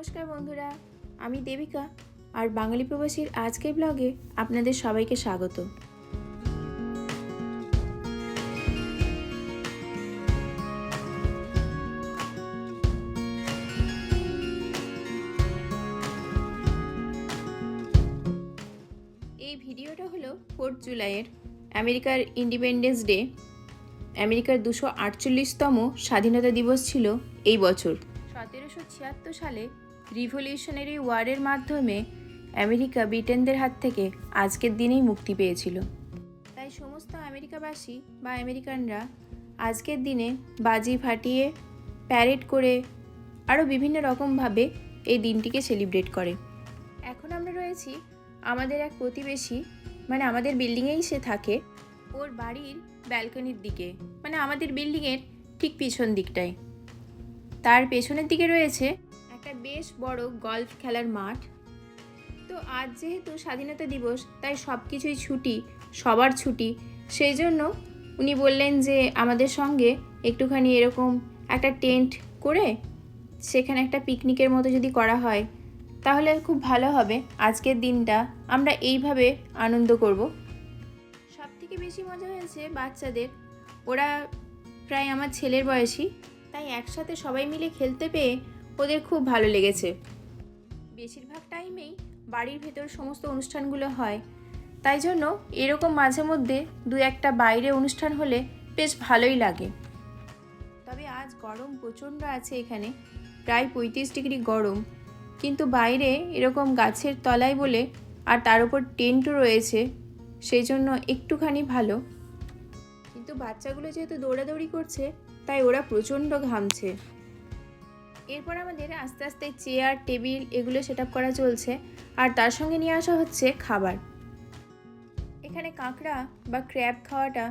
নমস্কার বন্ধুরা, আমি দেবিকা আর বাঙালি প্রবাসীর আজকের ব্লগে আপনাদের সবাইকে স্বাগত। এই ভিডিওটা হলো ফোর্থ জুলাইয়ের আমেরিকার ইন্ডিপেন্ডেন্স ডে। আমেরিকার দুশো আটচল্লিশতম স্বাধীনতা দিবস ছিল এই বছর। সতেরোশো ছিয়াত্তর সালে রিভলিউশনারি ওয়ারের মাধ্যমে আমেরিকা ব্রিটেনদের হাত থেকে আজকের দিনেই মুক্তি পেয়েছিল। তাই সমস্ত আমেরিকাবাসী বা আমেরিকানরা আজকের দিনে বাজি ফাটিয়ে, প্যারেড করে, আরও বিভিন্ন রকমভাবে এই দিনটিকে সেলিব্রেট করে। এখন আমরা রয়েছি আমাদের এক প্রতিবেশী মানে আমাদের বিল্ডিংয়েই সে থাকে, ওর বাড়ির ব্যালকনির দিকে মানে আমাদের বিল্ডিংয়ের ঠিক পিছন দিকটায়। তার পেছনের দিকে রয়েছে একটা বেশ বড় গল্ফ খেলার মাঠ। তো আজ যেহেতু স্বাধীনতা দিবস, তাই সব কিছুই ছুটি, সবার ছুটি, সেই জন্য উনি বললেন যে আমাদের সঙ্গে একটুখানি এরকম একটা টেন্ট করে সেখানে একটা পিকনিকের মতো যদি করা হয়, তাহলে খুব ভালো হবে। আজকের দিনটা আমরা এইভাবে আনন্দ করব। সব থেকে বেশি মজা হয়েছে বাচ্চাদের, ওরা প্রায় আমার ছেলের বয়সী, তাই একসাথে সবাই মিলে খেলতে পেয়ে ওদের খুব ভালো লেগেছে। বেশিরভাগ টাইমেই বাড়ির ভেতর সমস্ত অনুষ্ঠানগুলো হয়। তাই জন্য এরকম মাঝে মধ্যে দু একটা বাইরে অনুষ্ঠান হলে বেশ ভালোই লাগে। তবে আজ গরম প্রচণ্ড আছে এখানে, প্রায় পঁয়ত্রিশ ডিগ্রি গরম। কিন্তু বাইরে এরকম গাছের তলায় বলে আর তার উপর টেন্টও রয়েছে, সেই জন্য একটুখানি ভালো। কিন্তু বাচ্চাগুলো যেহেতু দৌড়াদৌড়ি করছে, তাই ওরা প্রচণ্ড ঘামছে। এরপর আমাদের আস্তে আস্তে চেয়ার, টেবিল এগুলো সেট করা চলছে। আর তার সঙ্গে নিয়ে আসা হচ্ছে খাবার। এখানে কাঁকড়া বা ক্র্যাব খাওয়াটা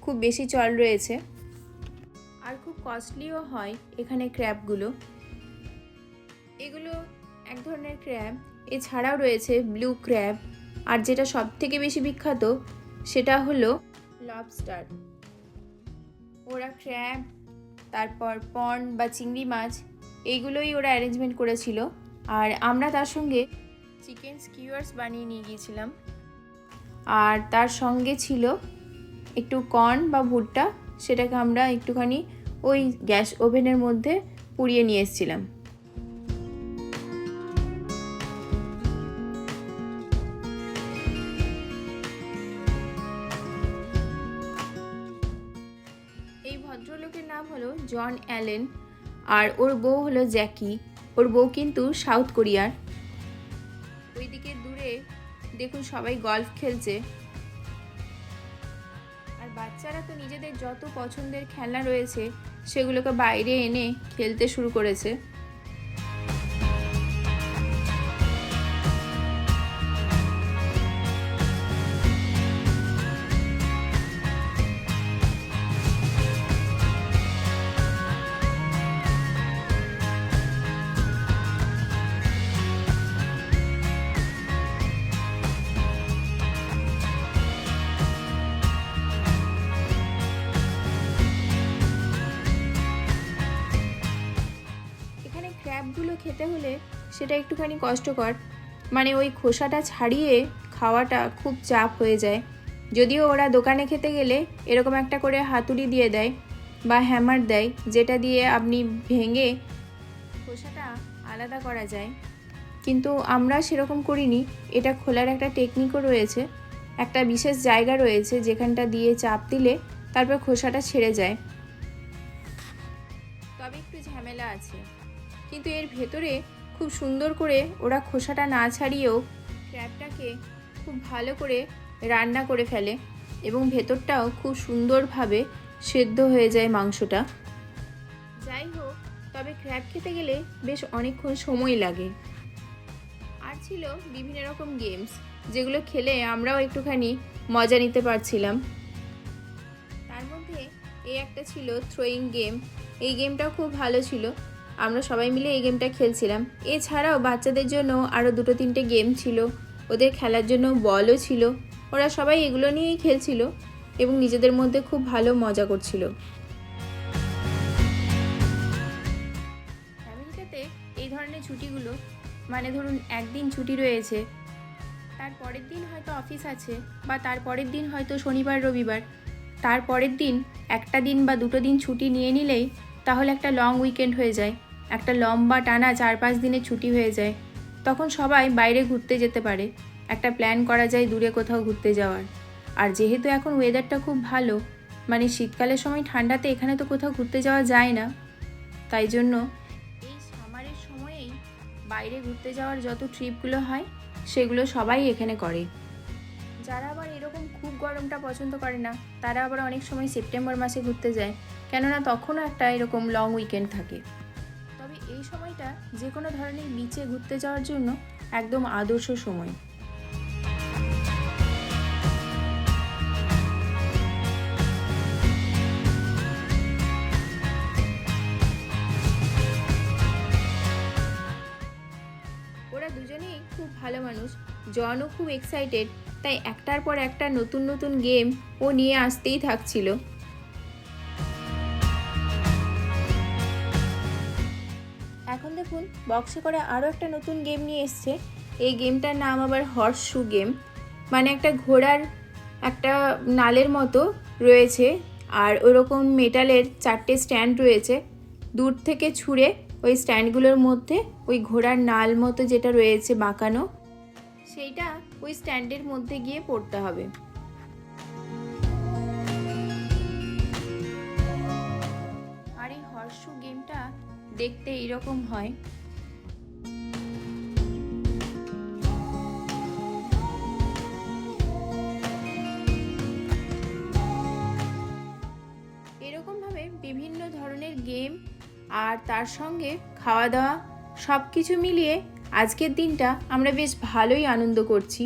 খুব বেশি চল রয়েছে। আর খুব কস্টলিও হয় এখানে ক্র্যাবগুলো এগুলো এক ধরনের ক্র্যাব এছাড়াও রয়েছে ব্লু ক্র্যাব আর যেটা সব থেকে বেশি বিখ্যাত সেটা হলো লবস্টার ওরা ক্র্যাব তারপর পন বা চিংড়ি মাছ এইগুলোই ওরা অ্যারেঞ্জমেন্ট করেছিল। আর আমরা তার সঙ্গে চিকেন স্কিউয়ার্স বানিয়ে নিয়ে গিয়েছিলাম। আর তার সঙ্গে ছিল একটু কর্ন বা ভুট্টা, সেটাকে আমরা একটুখানি ওই গ্যাস ওভেনের মধ্যে পুড়িয়ে নিয়ে এসেছিলাম। নাম হলো জন অ্যালেন আর ওর বউ হলো জ্যাকি। ওর বউ কিন্তু সাউথ কোরিয়ার। ওইদিকে দূরে দেখুন সবাই গল্ফ খেলছে। আর বাচ্চারা তো নিজেদের যত পছন্দের খেলনা রয়েছে, সেগুলোকে বাইরে এনে খেলতে শুরু করেছে। ক্র্যাবগুলো খেতে হলে সেটা একটুখানি কষ্টকর। মানে ওই খোসাটা ছাড়িয়ে খাওয়াটা খুব চাপ হয়ে যায়। যদিও ওরা দোকানে খেতে গেলে এরকম একটা করে হাতুড়ি দিয়ে দেয় বা হ্যামার দেয়, যেটা দিয়ে আপনি ভেঙে খোসাটা আলাদা করা যায়। কিন্তু আমরা সেরকম করিনি। এটা খোলার একটা টেকনিকও রয়েছে। একটা বিশেষ জায়গা রয়েছে যেখানটা দিয়ে চাপ দিলে তারপর খোসাটা ছেড়ে যায়। তবে একটু ঝামেলা আছে। কিন্তু এর ভেতরে খুব সুন্দর করে ওরা খোসাটা না ছাড়িয়েও ক্র্যাবটাকে খুব ভালো করে রান্না করে ফেলে এবং ভেতরটাও খুব সুন্দরভাবে সেদ্ধ হয়ে যায় মাংসটা। যাই হোক, তবে ক্র্যাব খেতে গেলে বেশ অনেকক্ষণ সময় লাগে। আর ছিল বিভিন্ন রকম গেমস, যেগুলো খেলে আমরাও একটুখানি মজা নিতে পারছিলাম। তার মধ্যে এই একটা ছিল থ্রোয়িং গেম এই গেমটাও খুব ভালো ছিল। আমরা সবাই মিলে এই গেমটা খেলছিলাম। এছাড়াও বাচ্চাদের জন্য আরও দুটো তিনটে গেম ছিল। ওদের খেলার জন্য বলও ছিল। ওরা সবাই এগুলো নিয়েই খেলছিল এবং নিজেদের মধ্যে খুব ভালো মজা করছিল। আমেরিকাতে এই ধরনের ছুটিগুলো মানে ধরুন একদিন ছুটি রয়েছে, তার পরের দিন হয়তো অফিস আছে বা তার পরের দিন হয়তো শনিবার, রবিবার। তার পরের দিন একটা দিন বা দুটো দিন ছুটি নিয়ে নিলেই তাহলে একটা লং উইকেন্ড হয়ে যায়। একটা লম্বা টানা চার পাঁচ দিনের ছুটি হয়ে যায়। তখন সবাই বাইরে ঘুরতে যেতে পারে। একটা প্ল্যান করা যায় দূরে কোথাও ঘুরতে যাওয়ার। আর যেহেতু এখন ওয়েদারটা খুব ভালো মানে শীতকালের সময় ঠান্ডাতে এখানে তো কোথাও ঘুরতে যাওয়া যায় না। তাই জন্য এই সামারের সময়েই বাইরে ঘুরতে যাওয়ার যত ট্রিপগুলো হয়, সেগুলো সবাই এখানে করে। যারা আবার এরকম খুব গরমটা পছন্দ করে না, তারা আবার অনেক সময় সেপ্টেম্বর মাসে ঘুরতে যায়। কেননা তখনও একটা এরকম লং উইকেন্ড থাকে। এই সময়টা যে কোনো ধরনের বিচে ঘুরতে যাওয়ার জন্য একদম আদর্শ সময়। ওরা দুজনেই খুব ভালো মানুষ, জনও খুব এক্সাইটেড তাই একটার পর একটা নতুন নতুন গেম ও নিয়ে আসতেই থাকছিল। বক্সে করে আরও একটা নতুন গেম নিয়ে এসছে। এই গেমটার নাম আবার হর্স শু গেম মানে একটা ঘোড়ার একটা নালের মতো রয়েছে আর ওরকম মেটালের চারটে স্ট্যান্ড রয়েছে। দূর থেকে ছুঁড়ে ওই স্ট্যান্ডগুলোর মধ্যে ওই ঘোড়ার নাল মতো যেটা রয়েছে বাঁকানো, সেইটা ওই স্ট্যান্ডের মধ্যে গিয়ে পড়তে হবে। আর এই হর্সু গেমটা দেখতে এরকম হয়। বিভিন্ন ধরনের গেম আর তার সঙ্গে খাওয়া দাওয়া সব কিছু মিলিয়ে আজকের দিনটা আমরা বেশ ভালোই আনন্দ করছি।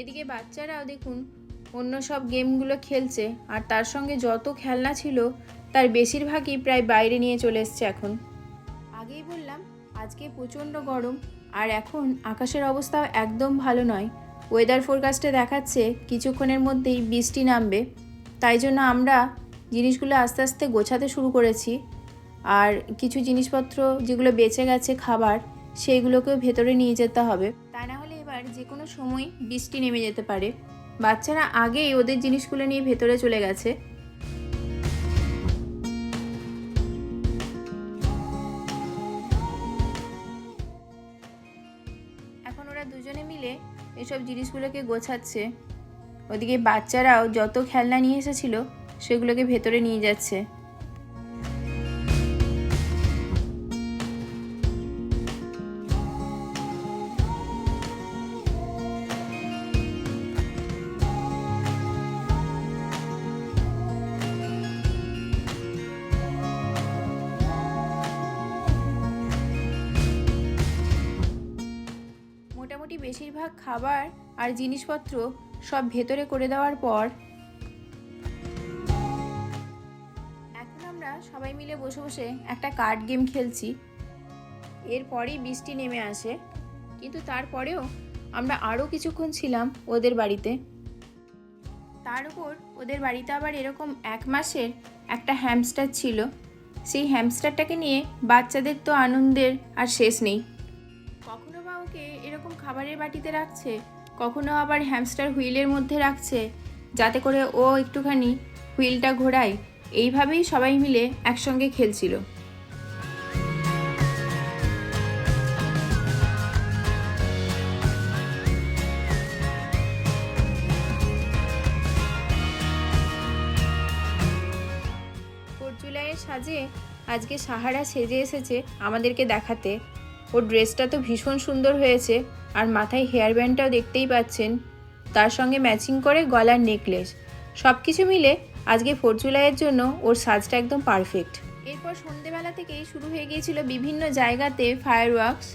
এদিকে বাচ্চারাও দেখুন, অন্য সব গেমগুলো খেলছে, আর তার সঙ্গে যত খেলনা ছিল, তার বেশিরভাগই প্রায় বাইরে নিয়ে চলে এসছে এখন। আগেই বললাম, আজকে প্রচণ্ড গরম, আর এখন আকাশের অবস্থা একদম ভালো নয়। ওয়েদার ফোরকাস্টে দেখাচ্ছে কিছুক্ষণের মধ্যেই বৃষ্টি নামবে। তাই জন্য আমরা জিনিসগুলো আস্তে আস্তে গোছাতে শুরু করেছি। আর কিছু জিনিসপত্র যেগুলো বেঁচে গেছে খাবার, সেইগুলোকেও ভেতরে নিয়ে যেতে হবে। তা না এবার যে কোনো সময় বৃষ্টি নেমে যেতে পারে। বাচ্চারা আগেই ওদের জিনিসগুলো নিয়ে ভেতরে চলে গেছে। এখন ওরা দুজনে মিলে এসব জিনিসগুলোকে গোছাচ্ছে। ওদিকে বাচ্চারাও যত খেলনা নিয়ে এসেছিল, সেগুলোকে ভেতরে নিয়ে যাচ্ছে। খাবার আর জিনিসপত্র সব ভেতরে করে দেওয়ার পর এখন আমরা সবাই মিলে বসে বসে একটা কার্ড গেম খেলছি। এরপরেই বৃষ্টি নেমে আসে। কিন্তু তারপরেও আমরা আরও কিছুক্ষণ ছিলাম ওদের বাড়িতে। তার উপর ওদের বাড়িতে আবার এরকম এক মাসের একটা হ্যামস্টার ছিল। সেই হ্যামস্টারটাকে নিয়ে বাচ্চাদের তো আনন্দের আর শেষ নেই। কখন খাবারের বাটিতে রাখছে? কখনো আবার হ্যামস্টার হুইলের মধ্যে রাখছে? যাতে করে ও একটুখানি হুইলটা ঘোরায়। এইভাবেই সবাই মিলে একসঙ্গে খেলছিল। সাজে আজকে সাহারা সেজে এসেছে আমাদেরকে দেখাতে। ওর ড্রেসটা তো ভীষণ সুন্দর হয়েছে আর মাথায় হেয়ার ব্যান্ডটাও দেখতেই পাচ্ছেন। তার সঙ্গে ম্যাচিং করে গলার নেকলেস। সব কিছু মিলে আজকে ফোর্থ জুলাইয়ের জন্য ওর সাজটা একদম পারফেক্ট। এরপর সন্ধেবেলা থেকেই শুরু হয়ে গিয়েছিল বিভিন্ন জায়গাতে ফায়ার ওয়ার্কস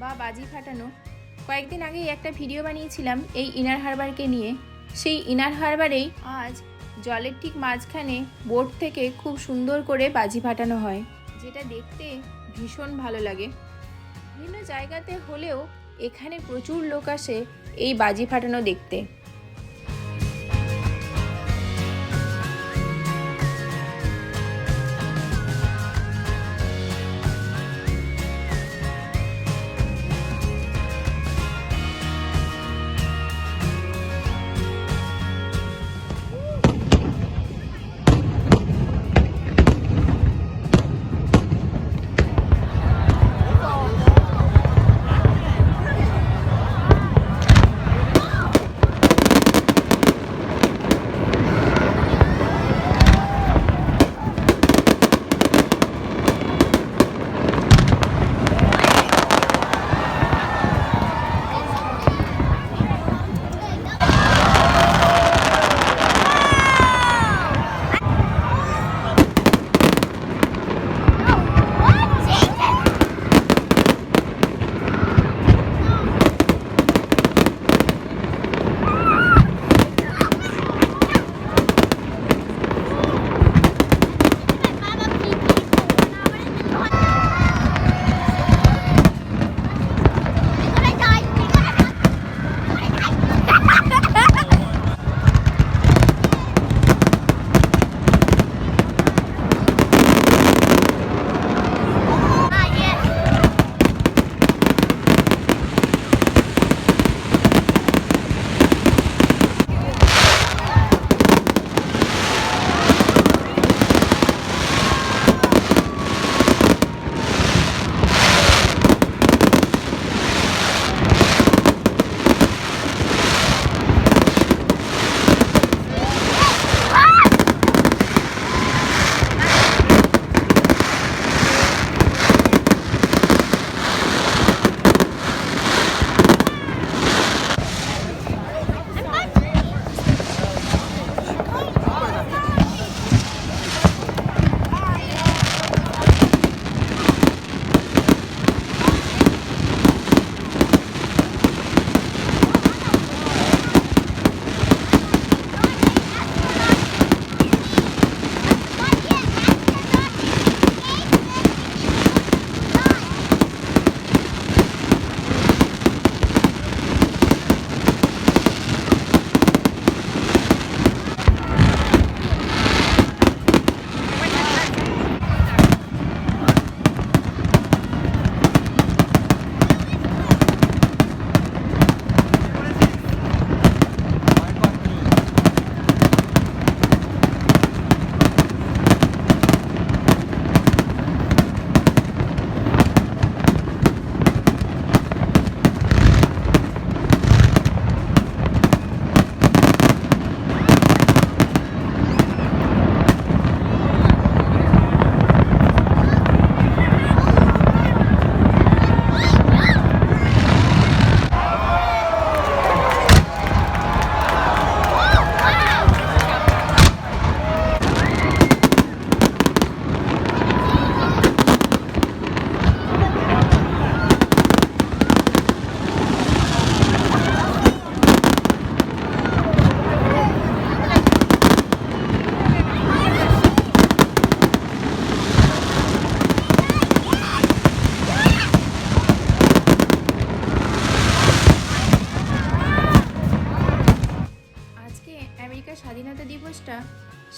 বা বাজি ফাটানো। কয়েকদিন আগেই একটা ভিডিও বানিয়েছিলাম এই ইনার হারবারকে নিয়ে। সেই ইনার হারবারেই আজ জলের ঠিক মাঝখানে বোট থেকে খুব সুন্দর করে বাজি ফাটানো হয়। যেটা দেখতে ভীষণ ভালো লাগে। বিভিন্ন জায়গাতে হলেও এখানে প্রচুর লোক আসে এই বাজি ফাটানো দেখতে।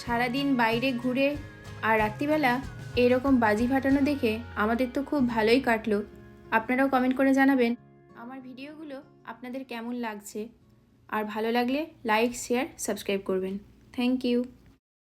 সারাদিন বাইরে ঘুরে আর রাত্রিবেলা এরকম বাজি ফাটানো দেখে আমাদের তো খুব ভালোই কাটলো। আপনারাও কমেন্ট করে জানাবেন আমার ভিডিওগুলো আপনাদের কেমন লাগছে। আর ভালো লাগলে লাইক শেয়ার সাবস্ক্রাইব করবেন। Thank you